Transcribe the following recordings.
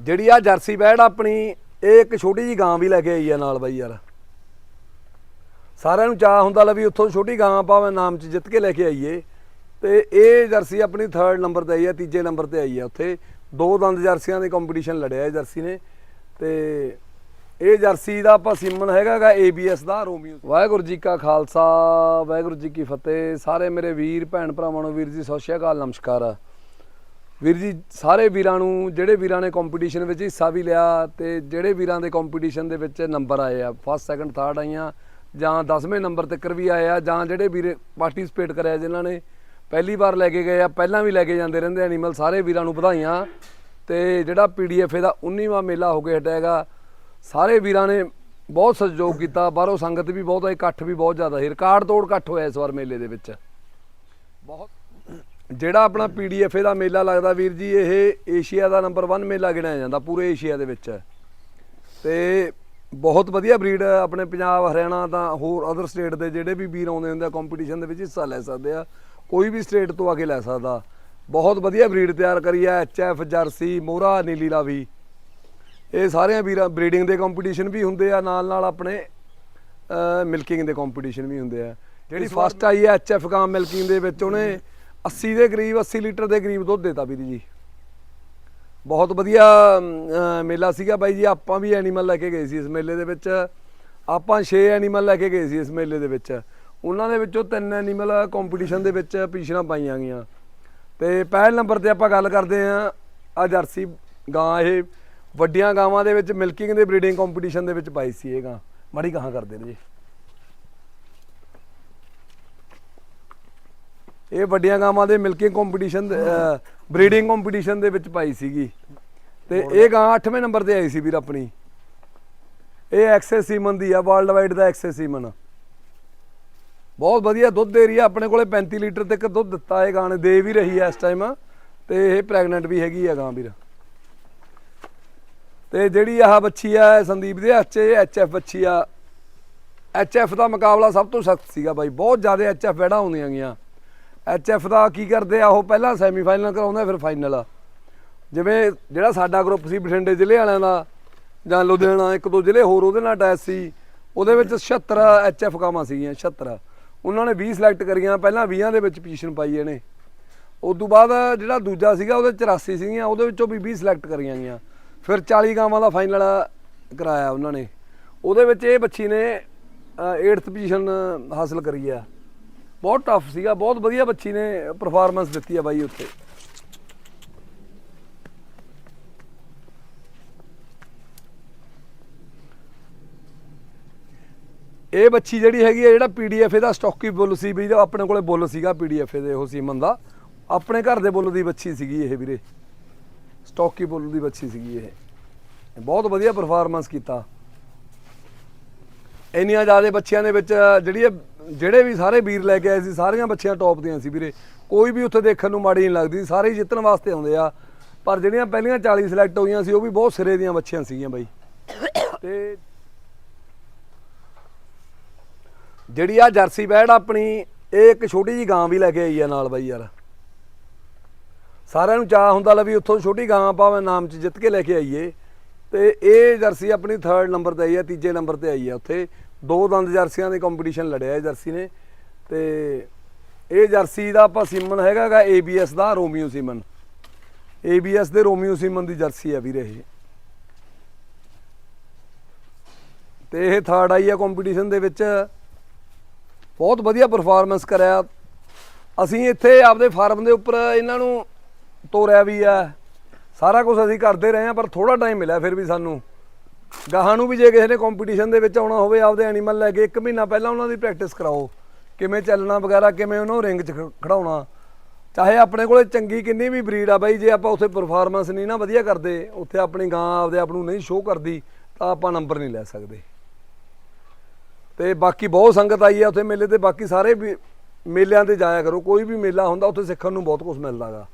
ਜਿਹੜੀ ਆ ਜਰਸੀ ਬੈੜ ਆਪਣੀ, ਇਹ ਇੱਕ ਛੋਟੀ ਜੀ ਗਾਂ ਵੀ ਲੈ ਕੇ ਆਈ ਆ ਨਾਲ ਬਾਈ ਯਾਰ। ਸਾਰਿਆਂ ਨੂੰ ਚਾਹ ਹੁੰਦਾ ਲੈ ਵੀ ਉੱਥੋਂ ਛੋਟੀ ਗਾਂ ਆਪਾਂ ਨਾਮ ਚ ਜਿੱਤ ਕੇ ਲੈ ਕੇ ਆਈਏ। ਤੇ ਇਹ ਜਰਸੀ ਆਪਣੀ 3rd ਨੰਬਰ ਤੇ ਆਈ ਆ, ਤੀਜੇ ਨੰਬਰ ਤੇ ਆਈ ਆ ਉੱਥੇ। ਦੋ ਦੰਦ ਜਰਸੀਆਂ ਦੇ ਕੰਪੀਟੀਸ਼ਨ ਲੜਿਆ ਇਹ ਜਰਸੀ ਨੇ। ਤੇ ਇਹ ਜਰਸੀ ਦਾ ਆਪਾਂ ਸਿਮਨ ਹੈਗਾਗਾ ABS ਦਾ, ਰੋਮੀਓ ਵਾਹਿਗੁਰੂ ਜੀ ਕਾ ਖਾਲਸਾ, ਵਾਹਿਗੁਰੂ ਜੀ ਕੀ ਫਤਿਹ। ਸਾਰੇ ਮੇਰੇ ਵੀਰ, ਭੈਣ ਭਰਾਵਾਂ ਨੂੰ ਵੀਰ ਜੀ, ਸਤਿ ਸ਼੍ਰੀ ਅਕਾਲ, ਨਮਸਕਾਰ। ਵੀਰ ਜੀ, ਸਾਰੇ ਵੀਰਾਂ ਨੂੰ, ਜਿਹੜੇ ਵੀਰਾਂ ਨੇ ਕੰਪੀਟੀਸ਼ਨ ਵਿੱਚ ਹਿੱਸਾ ਵੀ ਲਿਆ ਤੇ ਜਿਹੜੇ ਵੀਰਾਂ ਦੇ ਕੰਪੀਟੀਸ਼ਨ ਦੇ ਵਿੱਚ ਨੰਬਰ ਆਏ ਆ। ਫਸਟ ਸੈਕੰਡ ਥਰਡ ਆਈਆਂ, ਜਾਂ 10ਵੇਂ ਨੰਬਰ ਤੱਕ ਵੀ ਆਏ ਆ, ਜਾਂ ਜਿਹੜੇ ਵੀਰ ਪਾਰਟਿਸਿਪੇਟ ਕਰਿਆ ਜਿਨ੍ਹਾਂ ਨੇ, ਪਹਿਲੀ ਵਾਰ ਲੈ ਕੇ ਗਏ ਆ, ਪਹਿਲਾਂ ਵੀ ਲੈ ਕੇ ਜਾਂਦੇ ਰਹਿੰਦੇ ਐਨੀਮਲ ਸਾਰੇ ਵੀਰਾਂ ਨੂੰ ਵਧਾਈਆਂ। ਤੇ ਜਿਹੜਾ ਪੀਡੀਐਫ ਦਾ 19ਵਾਂ ਮੇਲਾ ਹੋ ਕੇ ਹਟਿਆਗਾ ਸਾਰੇ ਵੀਰਾਂ ਨੇ ਬਹੁਤ ਸਹਿਯੋਗ ਕੀਤਾ, ਬਾਹਰੋਂ ਸੰਗਤ ਵੀ ਬਹੁਤ ਆਈ ਇਕੱਠ ਵੀ ਬਹੁਤ ਜ਼ਿਆਦਾ ਸੀ ਰਿਕਾਰਡ ਤੋੜ ਇਕੱਠ ਹੋਇਆ ਇਸ ਵਾਰ ਮੇਲੇ ਦੇ ਵਿੱਚ। ਬਹੁਤ ਜਿਹੜਾ ਆਪਣਾ ਪੀਡੀਐਫ ਦਾ ਮੇਲਾ ਲੱਗਦਾ ਵੀਰ ਜੀ ਇਹ ਏਸ਼ੀਆ ਦਾ ਨੰਬਰ 1 ਮੇਲਾ ਗਿਣਿਆ ਜਾਂਦਾ ਪੂਰੇ ਏਸ਼ੀਆ ਦੇ ਵਿੱਚ। ਤੇ ਬਹੁਤ ਵਧੀਆ ਬਰੀਡ ਆਪਣੇ ਪੰਜਾਬ ਹਰਿਆਣਾ ਤਾਂ ਹੋਰ ਅਦਰ ਸਟੇਟ ਦੇ ਜਿਹੜੇ ਵੀ ਵੀਰ ਆਉਂਦੇ ਹੁੰਦੇ ਆ ਕੰਪੀਟੀਸ਼ਨ ਦੇ ਵਿੱਚ ਹਿੱਸਾ ਲੈ ਸਕਦੇ ਆ ਕੋਈ ਵੀ ਸਟੇਟ ਤੋਂ ਆ ਕੇ ਲੈ ਸਕਦਾ। ਬਹੁਤ ਵਧੀਆ ਬਰੀਡ ਤਿਆਰ ਕਰੀ ਆ ਐਚਐਫ ਜਰਸੀ ਮੋਹਰਾ ਨੀਲੀ ਰਾਵੀ ਇਹ ਸਾਰਿਆਂ ਵੀਰਾਂ ਬਰੀਡਿੰਗ ਦੇ ਕੰਪੀਟੀਸ਼ਨ ਵੀ ਹੁੰਦੇ ਆ ਨਾਲ ਨਾਲ ਆਪਣੇ ਮਿਲਕਿੰਗ ਦੇ ਕੰਪੀਟੀਸ਼ਨ ਵੀ ਹੁੰਦੇ ਆ। ਜਿਹੜੀ ਫਸਟ ਆਈ ਹੈ ਐਚਐਫ ਗਾਂ ਮਿਲਕਿੰਗ ਦੇ ਵਿੱਚ ਉਹਨੇ 80 ਦੇ ਕਰੀਬ 80 ਲੀਟਰ ਦੇ ਕਰੀਬ ਦੁੱਧ ਦੇਤਾ ਵੀਰ ਜੀ। ਬਹੁਤ ਵਧੀਆ ਮੇਲਾ ਸੀਗਾ ਬਾਈ ਜੀ। ਆਪਾਂ ਵੀ ਐਨੀਮਲ ਲੈ ਕੇ ਗਏ ਸੀ ਇਸ ਮੇਲੇ ਦੇ ਵਿੱਚ। ਆਪਾਂ 6 ਐਨੀਮਲ ਲੈ ਕੇ ਗਏ ਸੀ ਇਸ ਮੇਲੇ ਦੇ ਵਿੱਚ। ਉਹਨਾਂ ਦੇ ਵਿੱਚੋਂ ਤਿੰਨ ਐਨੀਮਲ ਕੰਪੀਟੀਸ਼ਨ ਦੇ ਵਿੱਚ ਪੀਛਣਾ ਪਾਈਆਂ ਗਈਆਂ। ਤੇ ਪਹਿਲ ਨੰਬਰ ਤੇ ਆਪਾਂ ਗੱਲ ਕਰਦੇ ਆਂ ਆ ਜਰਸੀ ਗਾਂ ਇਹ ਵੱਡੀਆਂ ਗਾਵਾਂ ਦੇ ਵਿੱਚ ਮਿਲਕਿੰਗ ਦੇ ਬਰੀਡਿੰਗ ਕੰਪੀਟੀਸ਼ਨ ਦੇ ਵਿੱਚ ਪਾਈ ਸੀ ਇਹ ਗਾਂ। ਮਾੜੀ ਗਾਂ ਕਰਦੇ ਨੇ ਜੀ। ਇਹ ਵੱਡੀਆਂ ਗਾਵਾਂ ਦੇ ਮਿਲਕਿੰਗ ਕੰਪੀਟੀਸ਼ਨ ਬਰੀਡਿੰਗ ਕੰਪੀਟੀਸ਼ਨ ਦੇ ਵਿੱਚ ਪਾਈ ਸੀਗੀ। ਤੇ ਇਹ ਗਾਂ 8ਵੇਂ ਨੰਬਰ ਤੇ ਆਈ ਸੀ ਵੀਰ ਆਪਣੀ। ਇਹ ਐਕਸੈਸ ਸੀਮਨ ਦੀ ਆ ਵਰਲਡ ਵਾਈਡ ਦਾ ਐਕਸੈਸ ਸੀਮਨ। ਬਹੁਤ ਵਧੀਆ ਦੁੱਧ ਦੇ ਰਹੀ ਆ ਆਪਣੇ ਕੋਲੇ 35 ਲੀਟਰ ਤੱਕ ਦੁੱਧ ਦਿੱਤਾ ਇਹ ਗਾਂ ਨੇ ਦੇ ਵੀ ਰਹੀ ਆ ਇਸ ਟਾਈਮ ਤੇ ਇਹ ਪ੍ਰੈਗਨੈਂਟ ਵੀ ਹੈਗੀ ਆ ਗਾਂ ਵੀਰ। ਤੇ ਜਿਹੜੀ ਆਹ ਬੱਚੀ ਆ ਸੰਦੀਪ ਦੇ ਹੱਥ 'ਚ ਐਚਐਫ ਬੱਚੀ ਆ। ਐਚਐਫ ਦਾ ਮੁਕਾਬਲਾ ਸਭ ਤੋਂ ਸਖਤ ਸੀਗਾ ਬਾਈ। ਬਹੁਤ ਜ਼ਿਆਦਾ ਐਚਐਫ ਵੜਾ ਹੁੰਦੀਆਂ ਗੀਆਂ ਐਚਐਫ ਦਾ ਕੀ ਕਰਦੇ ਆ ਉਹ ਪਹਿਲਾਂ ਸੈਮੀਫਾਈਨਲ ਕਰਾਉਂਦੇ ਆ, ਫਿਰ ਫਾਈਨਲ ਜਿਵੇਂ ਜਿਹੜਾ ਸਾਡਾ ਗਰੁੱਪ ਸੀ ਬਠਿੰਡੇ ਜ਼ਿਲ੍ਹੇ ਵਾਲਿਆਂ ਦਾ ਜਾਂ ਲੁਧਿਆਣਾ ਇੱਕ ਦੋ ਜ਼ਿਲ੍ਹੇ ਹੋਰ ਉਹਦੇ ਨਾਲ ਅਟੈਚ ਸੀ ਉਹਦੇ ਵਿੱਚ 76 ਐਚਐਫ ਕਾਮਾਂ ਸੀਗੀਆਂ 76 ਉਹਨਾਂ ਨੇ 20 ਸਿਲੈਕਟ ਕਰੀਆਂ ਪਹਿਲਾਂ 20 ਦੇ ਵਿੱਚ ਪੋਜੀਸ਼ਨ ਪਾਈ ਇਹਨੇ। ਉਸ ਤੋਂ ਬਾਅਦ ਜਿਹੜਾ ਦੂਜਾ ਸੀਗਾ ਉਹਦੇ 84 ਸੀਗੀਆਂ ਉਹਦੇ ਵਿੱਚੋਂ ਵੀ 20 ਸਿਲੈਕਟ ਕਰੀਆਂ ਗਈਆਂ। ਫਿਰ 40 ਗਾਵਾਂ ਦਾ ਫਾਈਨਲ ਕਰਾਇਆ ਉਹਨਾਂ ਨੇ। ਉਹਦੇ ਵਿੱਚ ਇਹ ਬੱਚੀ ਨੇ 8th ਪੋਜੀਸ਼ਨ ਹਾਸਲ ਕਰੀ ਆ। ਬਹੁਤ ਟਫ ਸੀਗਾ, ਬਹੁਤ ਵਧੀਆ ਬੱਚੀ ਨੇ ਪਰਫਾਰਮੈਂਸ ਦਿੱਤੀ ਆ ਬਾਈ ਉੱਥੇ। ਇਹ ਬੱਚੀ ਜਿਹੜੀ ਹੈਗੀ ਆ, ਜਿਹੜਾ ਪੀਡੀਐਫ ਇਹਦਾ ਸਟਾਕੀ ਬੁੱਲ ਸੀ ਵੀ ਆਪਣੇ ਕੋਲੇ ਬੁੱਲ ਸੀਗਾ ਪੀਡੀਐਫ ਦੇ ਉਹ ਸੀਮਨ ਦਾ। ਆਪਣੇ ਘਰ ਦੇ ਬੁੱਲ ਦੀ ਬੱਚੀ ਸੀਗੀ ਇਹ ਵੀਰੇ। ਸਟਾਕੀ ਬੁੱਲ ਦੀ ਬੱਚੀ ਸੀਗੀ ਇਹ। ਬਹੁਤ ਵਧੀਆ ਪਰਫਾਰਮੈਂਸ ਕੀਤਾ। ਇੰਨੀਆਂ ਜ਼ਿਆਦਾ ਬੱਚਿਆਂ ਦੇ ਵਿੱਚ ਜਿਹੜੀ ਜਿਹੜੇ ਵੀ ਸਾਰੇ ਵੀਰ ਲੈ ਕੇ ਆਏ ਸੀ, ਸਾਰੀਆਂ ਬੱਚੀਆਂ ਟੌਪ ਦੀਆਂ ਸੀ ਵੀਰੇ। ਕੋਈ ਵੀ ਉੱਥੇ ਦੇਖਣ ਨੂੰ ਮਾੜੀ ਨਹੀਂ ਲੱਗਦੀ, ਸਾਰੇ ਜਿੱਤਣ ਵਾਸਤੇ ਆਉਂਦੇ ਆ। ਪਰ ਜਿਹੜੀਆਂ ਪਹਿਲੀਆਂ 40 ਸਿਲੈਕਟ ਹੋਈਆਂ ਸੀ, ਉਹ ਵੀ ਬਹੁਤ ਸਿਰੇ ਦੀਆਂ ਬੱਚੀਆਂ ਸੀਗੀਆਂ ਬਾਈ। ਤੇ ਜਿਹੜੀ ਆ ਜਰਸੀ ਬੈੜ ਆਪਣੀ, ਇਹ ਇੱਕ ਛੋਟੀ ਜੀ ਗਾਂ ਵੀ ਲੈ ਕੇ ਆਈ ਆ ਨਾਲ ਬਾਈ ਯਾਰ। ਸਾਰਿਆਂ ਨੂੰ ਚਾਹ ਹੁੰਦਾ ਲੈ ਵੀ ਉੱਥੋਂ ਛੋਟੀ ਗਾਂ ਆਪਾਂ ਨਾਮ ਚ ਜਿੱਤ ਕੇ ਲੈ ਕੇ ਆਈਏ। ਤੇ ਇਹ ਜਰਸੀ ਆਪਣੀ 3rd ਨੰਬਰ ਤੇ ਆਈ ਆ, ਤੀਜੇ ਨੰਬਰ ਤੇ ਆਈ ਆ ਉੱਥੇ। ਦੋ ਦੰਦ ਜਰਸੀਆਂ ਦੇ ਕੰਪੀਟੀਸ਼ਨ ਲੜਿਆ ਇਹ ਜਰਸੀ ਨੇ। ਤੇ ਇਹ ਜਰਸੀ ਦਾ ਆਪਾਂ ਸਿਮਨ ਹੈਗਾਗਾ ABS ਦਾ, ਰੋਮੀਓ ਸਿਮਨ। ABS ਦੇ ਰੋਮੀਓ ਸੀਮਨ ਦੀ ਜਰਸੀ ਆ ਵੀਰੇ ਇਹ। ਤੇ ਇਹ ਥਰਡ ਆਈ ਆ ਕੰਪੀਟੀਸ਼ਨ ਦੇ ਵਿੱਚ। ਬਹੁਤ ਵਧੀਆ ਪਰਫਾਰਮੈਂਸ ਕਰਿਆ। ਅਸੀਂ ਇੱਥੇ ਆਪਦੇ ਫਾਰਮ ਦੇ ਉੱਪਰ ਇਹਨਾਂ ਨੂੰ ਤੋਰਿਆ ਵੀ ਆ। ਸਾਰਾ ਕੁਝ ਅਸੀਂ ਕਰਦੇ ਰਹੇ ਆ ਪਰ ਥੋੜਾ ਟਾਈਮ ਮਿਲਿਆ ਫਿਰ ਵੀ ਸਾਨੂੰ। ਗਾਹਾਂ ਨੂੰ ਵੀ ਜੇ ਕਿਸੇ ਨੇ ਕੰਪੀਟੀਸ਼ਨ ਦੇ ਵਿੱਚ ਆਉਣਾ ਹੋਵੇ, ਆਪਦੇ ਐਨੀਮਲ ਲੈ ਕੇ ਇੱਕ ਮਹੀਨਾ ਪਹਿਲਾਂ ਉਹਨਾਂ ਦੀ ਪ੍ਰੈਕਟਿਸ ਕਰਾਓ। ਕਿਵੇਂ ਚੱਲਣਾ ਵਗੈਰਾ, ਕਿਵੇਂ ਉਹਨਾਂ ਨੂੰ ਰਿੰਗ 'ਚ ਖੜਾਉਣਾ ਚਾਹੇ ਆਪਣੇ ਕੋਲੇ ਚੰਗੀ ਕਿੰਨੀ ਵੀ ਬਰੀਡ ਆ ਬਾਈ, ਜੇ ਆਪਾਂ ਉੱਥੇ ਪਰਫਾਰਮੈਂਸ ਨਹੀਂ ਨਾ ਵਧੀਆ ਕਰਦੇ, ਉੱਥੇ ਆਪਣੀ ਗਾਂ ਆਪਦੇ ਆਪ ਨੂੰ ਨਹੀਂ ਸ਼ੋਅ ਕਰਦੀ, ਤਾਂ ਆਪਾਂ ਨੰਬਰ ਨਹੀਂ ਲੈ ਸਕਦੇ। ਤੇ ਬਾਕੀ ਬਹੁਤ ਸੰਗਤ ਆਈ ਹੈ ਉੱਥੇ ਮੇਲੇ ਤੇ, ਬਾਕੀ ਸਾਰੇ ਵੀ ਮੇਲਿਆਂ ਤੇ ਜਾਇਆ ਕਰੋ, ਕੋਈ ਵੀ ਮੇਲਾ ਹੁੰਦਾ, ਉੱਥੇ ਸਿੱਖਣ ਨੂੰ ਬਹੁਤ ਕੁਝ ਮਿਲਦਾਗਾ।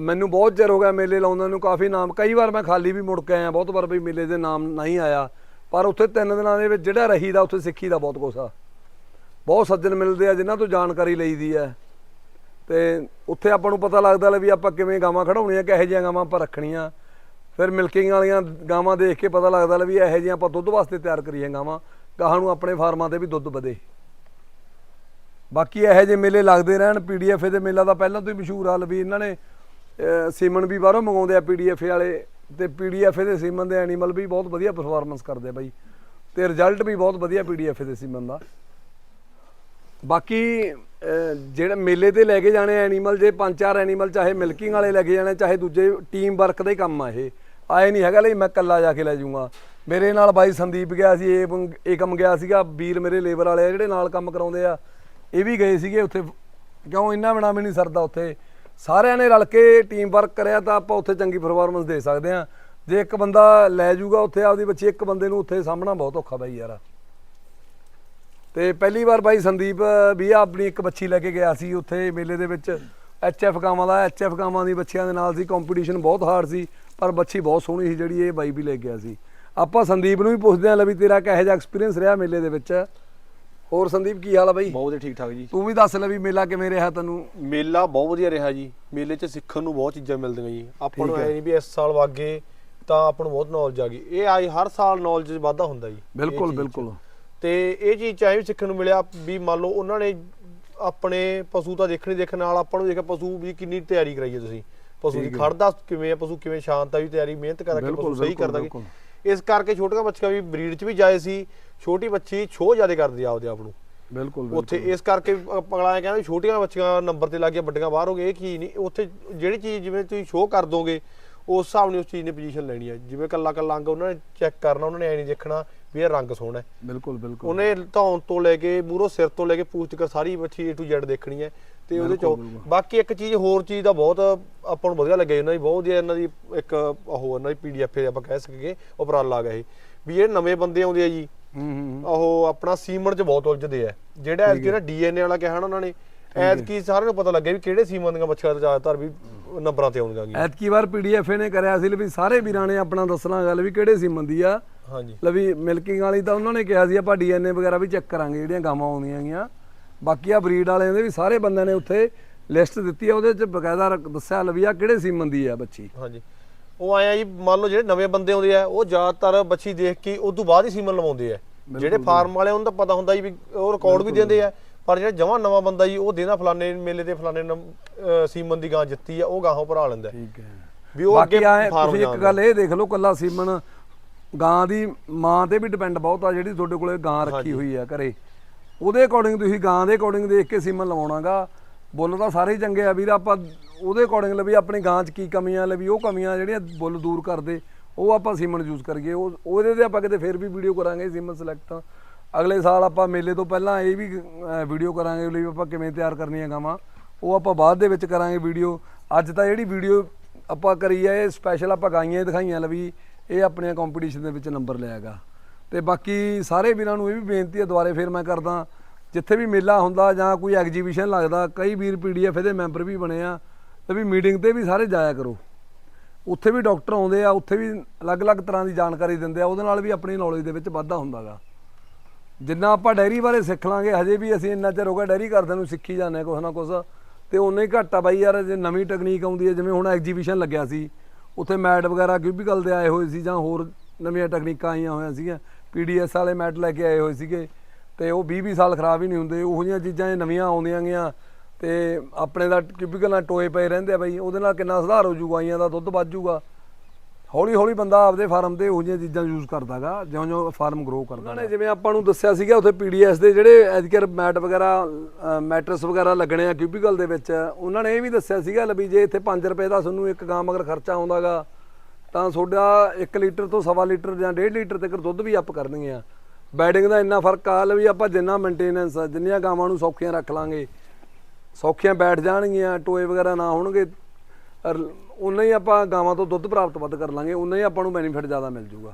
ਮੈਨੂੰ ਬਹੁਤ ਚਿਰ ਹੋ ਗਿਆ ਮੇਲੇ ਲਾਉਂਦਾ ਨੂੰ, ਕਾਫੀ ਨਾਮ, ਕਈ ਵਾਰ ਮੈਂ ਖਾਲੀ ਵੀ ਮੁੜ ਕੇ ਆਇਆ, ਬਹੁਤ ਵਾਰ ਵੀ ਮੇਲੇ ਦੇ ਨਾਮ ਨਹੀਂ ਆਇਆ। ਪਰ ਉੱਥੇ ਤਿੰਨ ਦਿਨਾਂ ਦੇ ਵਿੱਚ ਜਿਹੜਾ ਰਹੀਦਾ ਉੱਥੇ ਸਿੱਖੀ ਦਾ ਬਹੁਤ ਕੁਛ ਆ। ਬਹੁਤ ਸੱਜਣ ਮਿਲਦੇ ਆ, ਜਿਨ੍ਹਾਂ ਤੋਂ ਜਾਣਕਾਰੀ ਲਈਦੀ ਆ। ਤੇ ਉੱਥੇ ਆਪਾਂ ਨੂੰ ਪਤਾ ਲੱਗਦਾ ਲੈ ਵੀ ਆਪਾਂ ਕਿਵੇਂ ਗਾਵਾਂ ਖੜਾਉਣੀਆਂ ਕਿਹੋ ਜਿਹੀਆਂ ਗਾਵਾਂ ਆਪਾਂ ਰੱਖਣੀਆਂ। ਫਿਰ ਮਿਲਕਿੰਗ ਵਾਲੀਆਂ ਗਾਵਾਂ ਦੇਖ ਕੇ ਪਤਾ ਲੱਗਦਾ ਲੈ ਵੀ ਇਹੋ ਜਿਹੀਆਂ ਆਪਾਂ ਦੁੱਧ ਵਾਸਤੇ ਤਿਆਰ ਕਰੀਏ ਗਾਵਾਂ। ਗਾਹਾਂ ਨੂੰ ਆਪਣੇ ਫਾਰਮਾਂ ਤੇ ਵੀ ਦੁੱਧ ਵਧੇ। ਬਾਕੀ ਇਹੋ ਜਿਹੇ ਮੇਲੇ ਲੱਗਦੇ ਰਹਿਣ ਪੀਡੀਐਫ ਦੇ ਮੇਲਾ ਤਾਂ ਪਹਿਲਾਂ ਤੋਂ ਹੀ ਮਸ਼ਹੂਰ ਆ, ਵੀ ਇਹਨਾਂ ਨੇ ਸੀਮਨ ਵੀ ਬਾਹਰੋਂ ਮੰਗਾਉਂਦੇ ਆ ਪੀਡੀਐਫ ਵਾਲੇ ਤੇ ਪੀਡੀਐਫ ਦੇ ਸੀਮਨ ਦੇ ਐਨੀਮਲ ਵੀ ਬਹੁਤ ਵਧੀਆ ਪਰਫਾਰਮੈਂਸ ਕਰਦੇ ਆ ਬਾਈ ਤੇ ਰਿਜ਼ਲਟ ਵੀ ਬਹੁਤ ਵਧੀਆ ਪੀਡੀਐਫ ਦੇ ਸੀਮਨ ਦਾ। ਬਾਕੀ ਅਹ, ਜਿਹੜੇ ਮੇਲੇ ਤੇ ਲੈ ਕੇ ਜਾਣੇ ਐਨੀਮਲ ਜੇ ਪੰਜ ਚਾਰ ਐਨੀਮਲ ਚਾਹੇ ਮਿਲਕਿੰਗ ਵਾਲੇ ਲੈ ਕੇ ਜਾਣੇ ਚਾਹੇ ਦੂਜੇ ਟੀਮ ਵਰਕ ਦਾ ਹੀ ਕੰਮ ਆ ਇਹ ਆਏ ਨਹੀਂ ਹੈਗਾ ਲਈ ਮੈਂ ਇਕੱਲਾ ਜਾ ਕੇ ਲੈ ਜਾਊਂਗਾ। ਮੇਰੇ ਨਾਲ ਬਾਈ ਸੰਦੀਪ ਗਿਆ ਸੀ ਇਹ ਇਹ ਕੰਮ ਗਿਆ ਸੀਗਾ ਵੀਰ ਮੇਰੇ ਲੇਬਰ ਵਾਲੇ ਆ ਜਿਹੜੇ ਨਾਲ ਕੰਮ ਕਰਾਉਂਦੇ ਆ ਇਹ ਵੀ ਗਏ ਸੀਗੇ ਉੱਥੇ ਕਿਉਂ ਇੰਨਾ ਬਿਨਾ ਵੀ ਨਹੀਂ ਸਰਦਾ ਉੱਥੇ। ਸਾਰਿਆਂ ਨੇ ਰਲ ਕੇ ਟੀਮ ਵਰਕ ਕਰਿਆ ਤਾਂ ਆਪਾਂ ਉੱਥੇ ਚੰਗੀ ਪਰਫਾਰਮੈਂਸ ਦੇ ਸਕਦੇ ਆ ਜੇ ਇੱਕ ਬੰਦਾ ਲੈ ਜਾਊਗਾ ਉੱਥੇ, ਆਪਦੀ ਬੱਚੀ ਇੱਕ ਬੰਦੇ ਨੂੰ ਉੱਥੇ ਸਾਹਮਣਾ ਬਹੁਤ ਔਖਾ ਬਾਈ ਯਾਰ। ਤੇ ਪਹਿਲੀ ਵਾਰ ਬਾਈ ਸੰਦੀਪ ਵੀ ਆਪਣੀ ਇੱਕ ਬੱਚੀ ਲੈ ਕੇ ਗਿਆ ਸੀ ਉੱਥੇ ਮੇਲੇ ਦੇ ਵਿੱਚ। ਐਚਐਫ ਕਾਮਾਂ ਦਾ ਐਚਐਫ ਕਾਮਾਂ ਦੀ ਬੱਚਿਆਂ ਦੇ ਨਾਲ ਸੀ ਕੰਪੀਟੀਸ਼ਨ ਬਹੁਤ ਹਾਰਡ ਸੀ, ਪਰ ਬੱਚੀ ਬਹੁਤ ਸੋਹਣੀ ਸੀ ਜਿਹੜੀ ਇਹ ਬਾਈ ਵੀ ਲੈ ਗਿਆ ਸੀ। ਆਪਾਂ ਸੰਦੀਪ ਨੂੰ ਵੀ ਪੁੱਛਦੇ ਆਂ ਲੈ ਤੇਰਾ ਕਿਹੋ ਜਿਹਾ ਐਕਸਪੀਰੀਅੰਸ ਰਿਹਾ ਮੇਲੇ ਦੇ ਵਿੱਚ? ਹੋਰ ਸੰਦੀਪ ਕੀ ਹਾਲ ਆ ਬਾਈ? ਬਹੁਤ ਠੀਕ ਠਾਕ ਜੀ। ਤੂੰ ਵੀ ਦੱਸ ਲੈ ਵੀ ਮੇਲਾ ਕਿਵੇਂ ਰਿਹਾ ਤੈਨੂੰ? ਮੇਲਾ ਬਹੁਤ ਵਧੀਆ ਰਿਹਾ ਜੀ। ਮੇਲੇ 'ਚ ਸਿੱਖਣ ਨੂੰ ਬਹੁਤ ਚੀਜ਼ਾਂ ਮਿਲਦੀਆਂ ਜੀ। ਆਪਾਂ ਨੂੰ। ਐ ਨਹੀਂ ਵੀ ਇਸ ਸਾਲ ਵਾਗੇ ਤਾਂ ਆਪਾਂ ਨੂੰ ਬਹੁਤ ਨੌਲੇਜ ਆ ਗਈ। ਇਹ ਆਈ ਹਰ ਸਾਲ ਨੌਲੇਜ 'ਚ ਵਾਧਾ ਹੁੰਦਾ ਜੀ। ਬਿਲਕੁਲ। ਬਿਲਕੁਲ। ਤੇ ਇਹ ਚੀਜ਼ ਚਾਹੇ ਸਿੱਖਣ ਨੂੰ ਮਿਲਿਆ ਵੀ ਮੰਨ ਲਓ ਉਹਨਾਂ ਨੇ ਆਪਣੇ ਪਸ਼ੂ ਤਾਂ ਦੇਖਣੇ ਦੇਖਣ ਨਾਲ ਆਪਾਂ ਨੂੰ ਦੇਖਿਆ ਪਸ਼ੂ ਵੀ ਕਿੰਨੀ ਤਿਆਰੀ ਕਰਾਈ ਹੈ ਤੁਸੀਂ। ਪਸ਼ੂ ਦੀ। ਖੜਦਾ ਕਿਵੇਂ ਹੈ ਪਸ਼ੂ ਕਿਵੇਂ ਸ਼ਾਂਤ ਆ ਵੀ ਤਿਆਰੀ ਮਿਹਨਤ ਕਰਕੇ ਪਸ਼ੂ ਸਹੀ ਕਰਦਾ। ਇਸ ਕਰਕੇ ਛੋਟੀਆਂ ਬੱਚੀਆਂ ਵੀ ਬਰੀਡ 'ਚ ਵੀ ਜਾਏ ਸੀ ਛੋਟੀ ਬੱਚੀ ਛੋਹ ਜ਼ਿਆਦਾ ਕਰਦੀ ਆ ਆਪਦੇ ਆਪ ਨੂੰ। ਬਿਲਕੁਲ ਉੱਥੇ। ਇਸ ਕਰਕੇ ਅਗਲਾ ਇਹ ਕਹਿੰਦਾ ਛੋਟੀਆਂ ਬੱਚੀਆਂ ਨੰਬਰ ਤੇ ਲੱਗ ਗਿਆ ਵੱਡੀਆਂ ਬਾਹਰ ਹੋ ਗਏ ਇਹ ਕੀ ਨਹੀਂ ਉੱਥੇ ਜਿਹੜੀ ਚੀਜ਼ ਜਿਵੇਂ ਤੁਸੀਂ ਸ਼ੋਅ ਕਰ ਦੋਗੇ ਉਸ ਹਿਸਾਬ ਨਾਲ ਉਸ ਚੀਜ਼ ਨੇ ਪੋਜੀਸ਼ਨ ਲੈਣੀ ਹੈ ਜਿਵੇਂ ਕੱਲਾ ਕੱਲਾ ਅੰਗ ਉਹਨਾਂ ਨੇ ਚੈੱਕ ਕਰਨਾ ਉਹਨਾਂ ਨੇ ਐ ਨਹੀਂ ਦੇਖਣਾ ਵੀ ਇਹ ਰੰਗ ਸੋਹਣਾ ਹੈ। ਬਿਲਕੁਲ ਬਿਲਕੁਲ। ਉਹਨੇ ਧੌਣ ਤੋਂ ਲੈ ਕੇ ਮੂਰੋ ਸਿਰ ਤੋਂ ਲੈ ਕੇ ਪੂਛ ਤੱਕ ਸਾਰੀ ਬੱਚੀ A to Z ਦੇਖਣੀ ਹੈ। ਤੇ ਉਹਦੇ ਚੋਂ। ਬਾਕੀ ਇੱਕ ਚੀਜ਼ ਹੋਰ ਚੀਜ਼ ਦਾ ਬਹੁਤ ਆਪਾਂ ਨੂੰ ਵਧੀਆ ਲੱਗਿਆ ਇਹਨਾਂ ਦੀ ਬਹੁਤ ਵਧੀਆ ਇਹਨਾਂ ਦੀ ਇੱਕ ਉਹ ਇਹਨਾਂ ਦੀ ਪੀਡੀਐਫ ਆਪਾਂ ਕਹਿ ਸਕੀਏ ਉਪਰਾਲਾ ਗਾ ਇਹ। ਵੀ ਜਿਹੜੇ ਨਵੇਂ ਬੰਦੇ ਆਉਂਦੇ ਆ ਜੀ। ਹੂੰ ਹੂੰ ਉਹ ਆਪਣਾ ਸੀਮਨ ਚ ਬਹੁਤ ਉਲਝਦੇ ਆ। ਜਿਹੜਾ ਨਾ ਡੀਐਨਏ ਵਾਲਾ ਕਿਹਾ ਨਾ ਉਹਨਾਂ ਨੇ ਐਤਕੀ ਸਾਰਿਆਂ ਨੂੰ ਪਤਾ ਲੱਗਿਆ ਵੀ ਕਿਹੜੇ ਸੀਮਨ ਦੀਆਂ ਬੱਚੀਆਂ ਜ਼ਿਆਦਾਤਰ ਵੀ ਨੰਬਰਾਂ ਤੇ ਆਉਂਦੀਆਂ ਗਈਆਂ ਐਤਕੀ ਵਾਰ ਪੀਡੀਐਫ ਨੇ ਕਰਿਆ ਸੀ ਵੀ ਸਾਰੇ ਵੀਰਾਂ ਨੇ ਆਪਣਾ ਦੱਸਣਾ ਗੱਲ ਵੀ ਕਿਹੜੇ ਸੀਮਨ ਦੀ ਆ। ਹਾਂਜੀ। ਲਵੀ ਮਿਲਕਿੰਗ ਵਾਲੀ ਤਾਂ ਉਹਨਾਂ ਨੇ ਕਿਹਾ ਸੀ ਆਪਾਂ ਡੀਐਨਏ ਵਗੈਰਾ ਵੀ ਚੈੱਕ ਕਰਾਂਗੇ ਜਿਹੜੀਆਂ ਗਾਵਾਂ ਆਉਂਦੀਆਂ ਗੀਆਂ। ਬਾਕੀ ਆ ਬਰੀਡ ਵਾਲਿਆਂ ਦੇ ਵੀ ਸਾਰੇ ਬੰਦਿਆਂ ਨੇ ਉੱਥੇ ਲਿਸਟ ਦਿੱਤੀ ਆ ਉਹਦੇ ਚ ਬਕਾਇਦਾ ਦੱਸਿਆ ਲਵੀ ਆ ਕਿਹੜੇ ਸੀਮਨ ਦੀ ਆ ਬੱਚੀ। ਹਾਂਜੀ। ਉਹ ਆਇਆ ਜੀ ਮੰਨ ਲਓ ਜਿਹੜੇ ਨਵੇਂ ਬੰਦੇ ਆਉਂਦੇ ਆ ਉਹ ਜ਼ਿਆਦਾਤਰ ਬੱਚੀ ਦੇਖ ਕੇ ਉਸ ਤੋਂ ਬਾਅਦ ਹੀ ਸੀਮਨ ਲਵਾਉਂਦੇ ਆ। ਜਿਹੜੇ ਫਾਰਮ ਵਾਲੇ ਉਹਨਾਂ ਦਾ ਪਤਾ ਹੁੰਦਾ ਜੀ ਵੀ ਉਹ ਰਿਕਾਰਡ ਵੀ ਦਿੰਦੇ ਆ ਪਰ ਜਿਹੜਾ ਜਮਾਂ ਨਵਾਂ ਬੰਦਾ ਜੀ ਉਹ ਦੇਣਾ ਫਲਾਣੇ ਮੇਲੇ ਤੇ ਫਲਾਣੇ ਸੀਮਨ ਦੀ ਗਾਂ ਜਿੱਤੀ ਆ ਉਹ ਗਾਹਾਂ ਭਰਾ ਲੈਂਦਾ। ਠੀਕ ਹੈ। ਵੀ ਉਹ ਅੱਗੇ ਫਾਰਮ ਤੁਸੀਂ ਇੱਕ ਗੱਲ ਇਹ ਦੇਖ ਲਓ ਕੱਲਾ ਸੀਮਨ ਗਾਂ ਦੀ ਮਾਂ ਤੇ ਵੀ ਡਿਪੈਂਡ ਬਹੁਤ ਆ ਜਿਹੜੀ ਤੁਹਾਡੇ ਕੋਲੇ ਗਾਂ ਰੱਖੀ। ਹੋਈ ਆ ਘਰੇ। ਉਹਦੇ ਅਕੋਰਡਿੰਗ ਤੁਸੀਂ ਗਾਂ ਦੇ ਅਕੋਰਡਿੰਗ ਦੇਖ ਕੇ ਸੀਮਨ ਲਵਾਉਣਾਗਾ। ਬੁੱਲ ਤਾਂ ਸਾਰੇ ਹੀ ਚੰਗੇ ਆ ਵੀਰ, ਆਪਾਂ ਉਹਦੇ ਅਕੋਰਡਿੰਗ ਲਈ ਆਪਣੀ ਗਾਂ 'ਚ ਕੀ ਕਮੀਆਂ ਲਈ ਉਹ ਕਮੀਆਂ ਜਿਹੜੀਆਂ ਬੁੱਲ ਦੂਰ ਕਰਦੇ, ਉਹ ਆਪਾਂ ਸੀਮਨ ਯੂਜ਼ ਕਰੀਏ। ਉਹ, ਉਹਦੇ ਤੇ ਆਪਾਂ ਕਿਤੇ ਫੇਰ ਵੀ ਵੀਡੀਓ ਕਰਾਂਗੇ ਸੀਮਨ ਸਿਲੈਕਟ ਅਗਲੇ ਸਾਲ ਆਪਾਂ ਮੇਲੇ ਤੋਂ ਪਹਿਲਾਂ ਇਹ ਵੀ ਵੀਡੀਓ ਕਰਾਂਗੇ ਲਈ ਆਪਾਂ ਕਿਵੇਂ ਤਿਆਰ ਕਰਨੀਆਂ ਗਾਵਾਂ। ਉਹ ਆਪਾਂ ਬਾਅਦ ਦੇ ਵਿੱਚ ਕਰਾਂਗੇ ਵੀਡੀਓ ਅੱਜ ਤਾਂ ਜਿਹੜੀ ਵੀਡੀਓ ਆਪਾਂ ਕਰੀ ਆ, ਇਹ ਸਪੈਸ਼ਲ ਆਪਾਂ ਗਾਈਆਂ ਦਿਖਾਈਆਂ ਲਵੀ ਇਹ ਆਪਣੀਆਂ ਕੰਪੀਟੀਸ਼ਨ ਦੇ ਵਿੱਚ ਨੰਬਰ ਲਿਆਗਾ ਤੇ ਬਾਕੀ ਸਾਰੇ ਵੀਰਾਂ ਨੂੰ ਇਹ ਵੀ ਬੇਨਤੀ ਹੈ, ਦੁਬਾਰੇ ਫੇਰ ਮੈਂ ਕਰਦਾ, ਜਿੱਥੇ ਵੀ ਮੇਲਾ ਹੁੰਦਾ ਜਾਂ ਕੋਈ ਐਗਜੀਬਿਸ਼ਨ ਲੱਗਦਾ, ਕਈ ਵੀਰ ਪੀਡੀਐਫ ਦੇ ਮੈਂਬਰ ਵੀ ਬਣੇ ਆ, ਤੇ ਵੀ ਮੀਟਿੰਗ ਤੇ ਵੀ ਸਾਰੇ ਜਾਇਆ ਕਰੋ। ਉੱਥੇ ਵੀ ਡਾਕਟਰ ਆਉਂਦੇ ਆ, ਉੱਥੇ ਵੀ ਅਲੱਗ-ਅਲੱਗ ਤਰ੍ਹਾਂ ਦੀ ਜਾਣਕਾਰੀ ਦਿੰਦੇ ਆ, ਉਹਦੇ ਨਾਲ ਵੀ ਆਪਣੀ ਨੌਲੇਜ ਦੇ ਵਿੱਚ ਵਾਧਾ ਹੁੰਦਾਗਾ। ਜਿੰਨਾ ਆਪਾਂ ਡੈਰੀ ਬਾਰੇ ਸਿੱਖ ਲਾਂਗੇ, ਹਜੇ ਵੀ ਅਸੀਂ ਇੰਨਾ ਚਿਰ ਹੋ ਗਿਆ ਡੈਰੀ ਕਰਦੇ ਨੂੰ ਸਿੱਖੀ ਜਾਂਦੇ ਹਾਂ ਕੁਛ ਨਾ ਕੁਛ, ਤੇ ਉਨਾ ਹੀ ਘੱਟ ਆ ਬਾਈ ਯਾਰ, ਜੇ ਨਵੀਂ ਟੈਕਨੀਕ ਆਉਂਦੀ ਹੈ, ਜਿਵੇਂ ਹੁਣ ਐਗਜੀਬਿਸ਼ਨ ਲੱਗਿਆ ਸੀ, ਉੱਥੇ ਮੈਟ ਵਗੈਰਾ ਕਿਊਬੀਕਲ ਦੇ ਆਏ ਹੋਏ ਸੀ ਜਾਂ ਹੋਰ ਨਵੀਆਂ ਟੈਕਨੀਕਾਂ ਆਈਆਂ ਹੋਈਆਂ ਸੀਗੀਆਂ ਪੀਡੀਐਸ ਵਾਲੇ ਮੈਟ ਲੈ ਕੇ ਆਏ ਹੋਏ ਸੀਗੇ ਤੇ ਉਹ 20 20 ਸਾਲ ਖਰਾਬ ਹੀ ਨਹੀਂ ਹੁੰਦੇ, ਉਹੋ ਜਿਹੀਆਂ ਚੀਜ਼ਾਂ ਇਹ ਨਵੀਆਂ ਆਉਂਦੀਆਂ ਗੀਆਂ ਤੇ ਆਪਣੇ ਦਾ ਕਿਊਬੀਕਲ ਨਾਲ ਟੋਏ ਪਏ ਰਹਿੰਦੇ ਆ ਬਈ, ਉਹਦੇ ਨਾਲ ਕਿੰਨਾ ਸੁਧਾਰ ਹੋ ਜੂਗਾ ਆਈਆਂ ਦਾ ਦੁੱਧ ਵੱਧ ਜੂਗਾ ਹੌਲੀ ਹੌਲੀ ਬੰਦਾ ਆਪਦੇ ਫਾਰਮ ਤੇ ਉਹ ਜਿਹੀਆਂ ਚੀਜ਼ਾਂ ਯੂਜ਼ ਕਰਦਾਗਾ ਜਿਉਂ-ਜਿਉਂ ਫਾਰਮ ਗਰੋ ਕਰਦਾ ਨੇ ਜਿਵੇਂ ਆਪਾਂ ਨੂੰ ਦੱਸਿਆ ਸੀਗਾ ਉੱਥੇ ਪੀਡੀਐਸ ਦੇ ਜਿਹੜੇ ਐਜਕਰ ਮੈਟ ਵਗੈਰਾ ਮੈਟਰਸ ਵਗੈਰਾ ਲੱਗਣੇ ਆ ਕਿਊਬੀਕਲ ਦੇ ਵਿੱਚ, ਉਹਨਾਂ ਨੇ ਇਹ ਵੀ ਦੱਸਿਆ ਸੀਗਾ ਲਵੀ ਜੇ ਇੱਥੇ 5 ਰੁਪਏ ਦਾ ਤੁਹਾਨੂੰ ਇੱਕ ਗਾਂ ਮਗਰ ਖਰਚਾ ਆਉਂਦਾਗਾ ਤਾਂ ਤੁਹਾਡਾ 1 ਲੀਟਰ ਤੋਂ ਸਵਾ ਲੀਟਰ ਜਾਂ 1.5 ਲੀਟਰ ਤੱਕ ਦੁੱਧ ਵੀ ਅਪ ਕਰਨਗੇ ਆ। ਬੈਡਿੰਗ ਦਾ ਇੰਨਾ ਫ਼ਰਕ ਆ ਲਵੀ ਆਪਾਂ ਜਿੰਨਾ ਮੇਨਟੇਨੈਂਸ ਜਿੰਨੀਆਂ ਗਾਵਾਂ ਨੂੰ ਸੌਖੀਆਂ ਰੱਖ ਲਾਂਗੇ। ਸੌਖੀਆਂ ਬੈਠ ਜਾਣਗੀਆਂ, ਟੋਏ ਵਗੈਰਾ ਨਾ ਹੋਣਗੇ। ਉਨਾ ਹੀ ਆਪਾਂ ਗਾਵਾਂ ਤੋਂ ਦੁੱਧ ਪ੍ਰਾਪਤ ਵੱਧ ਕਰ ਲਾਂਗੇ, ਉਨਾ ਹੀ ਆਪਾਂ ਨੂੰ ਬੈਨੀਫਿਟ ਜ਼ਿਆਦਾ ਮਿਲ ਜੂਗਾ।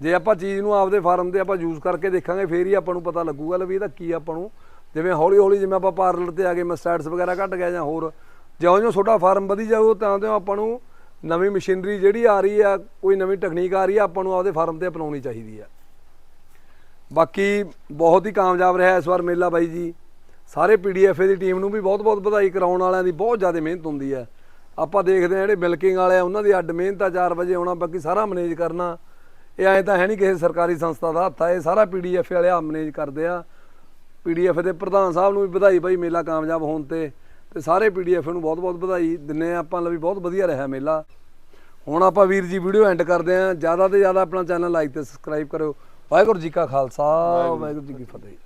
ਜੇ ਆਪਾਂ ਚੀਜ਼ ਨੂੰ ਆਪਦੇ ਫਾਰਮ ਤੇ ਆਪਾਂ ਯੂਜ਼ ਕਰਕੇ ਦੇਖਾਂਗੇ, ਫੇਰ ਹੀ ਆਪਾਂ ਨੂੰ ਪਤਾ ਲੱਗੂਗਾ ਵੀ ਇਹਦਾ ਕੀ ਆਪਾਂ ਨੂੰ, ਜਿਵੇਂ ਹੌਲੀ ਹੌਲੀ ਜਿਵੇਂ ਆਪਾਂ ਪਾਰਲਰ ਤੇ ਆ ਗਏ ਮਸਟੈਟਸ ਵਗੈਰਾ ਘਟ ਗਿਆ ਜਾਂ ਹੋਰ, ਜਿਉਂ-ਜਿਉਂ ਤੁਹਾਡਾ ਫਾਰਮ ਵਧੀ ਜਾਊ ਤਾਂ ਤੇ ਆਪਾਂ ਨੂੰ ਨਵੀਂ ਮਸ਼ੀਨਰੀ ਜਿਹੜੀ ਆ ਰਹੀ ਆ, ਕੋਈ ਨਵੀਂ ਟੈਕਨੀਕ ਆ ਰਹੀ ਆ, ਆਪਾਂ ਨੂੰ ਆਪਦੇ ਫਾਰਮ ਤੇ ਅਪਣਾਉਣੀ ਚਾਹੀਦੀ ਆ। ਬਾਕੀ ਬਹੁਤ ਹੀ ਕਾਮਯਾਬ ਰਿਹਾ ਇਸ ਵਾਰ ਮੇਲਾ ਬਾਈ ਜੀ। ਸਾਰੇ ਪੀਡੀਐਫ ਦੀ ਟੀਮ ਨੂੰ ਵੀ ਬਹੁਤ-ਬਹੁਤ ਵਧਾਈ ਕਰਾਉਣ ਵਾਲਿਆਂ ਦੀ ਬਹੁਤ ਜ਼ਿਆਦਾ ਮਿਹਨਤ ਹੁੰਦੀ ਹੈ ਆਪਾਂ ਦੇਖਦੇ ਆ ਜਿਹੜੇ ਮਿਲਕਿੰਗ ਵਾਲੇ ਆ, ਉਹਨਾਂ ਦੀ ਅੱਡ ਮਿਹਨਤ ਆ 4 ਵਜੇ ਆਉਣਾ, ਬਾਕੀ ਸਾਰਾ ਮੈਨੇਜ ਕਰਨਾ। ਇਹ ਐਂ ਤਾਂ ਹੈ ਨਹੀਂ ਕਿਸੇ ਸਰਕਾਰੀ ਸੰਸਥਾ ਦਾ ਹੱਥ ਆ, ਇਹ ਸਾਰਾ ਪੀਡੀਐਫ ਵਾਲੇ ਆ ਮੈਨੇਜ ਕਰਦੇ ਆ। ਪੀਡੀਐਫ ਦੇ ਪ੍ਰਧਾਨ ਸਾਹਿਬ ਨੂੰ ਵੀ ਵਧਾਈ ਬਾਈ, ਮੇਲਾ ਕਾਮਯਾਬ ਹੋਣ ਤੇ। ਤੇ ਸਾਰੇ ਪੀਡੀਐਫ ਨੂੰ ਬਹੁਤ ਬਹੁਤ ਵਧਾਈ ਦਿੰਨੇ ਆ ਆਪਾਂ ਲਈ ਬਹੁਤ ਵਧੀਆ ਰਿਹਾ ਮੇਲਾ। ਹੁਣ ਆਪਾਂ ਵੀਰ ਜੀ ਵੀਡੀਓ ਐਂਡ ਕਰਦੇ ਆ ਜ਼ਿਆਦਾ ਤੋਂ ਜ਼ਿਆਦਾ ਆਪਣਾ ਚੈਨਲ ਲਾਈਕ ਤੇ ਸਬਸਕ੍ਰਾਈਬ ਕਰਿਓ। ਵਾਹਿਗੁਰੂ ਜੀ ਕਾ ਖਾਲਸਾ। ਵਾਹਿਗੁਰੂ ਜੀ ਕੀ ਫਤਿਹ।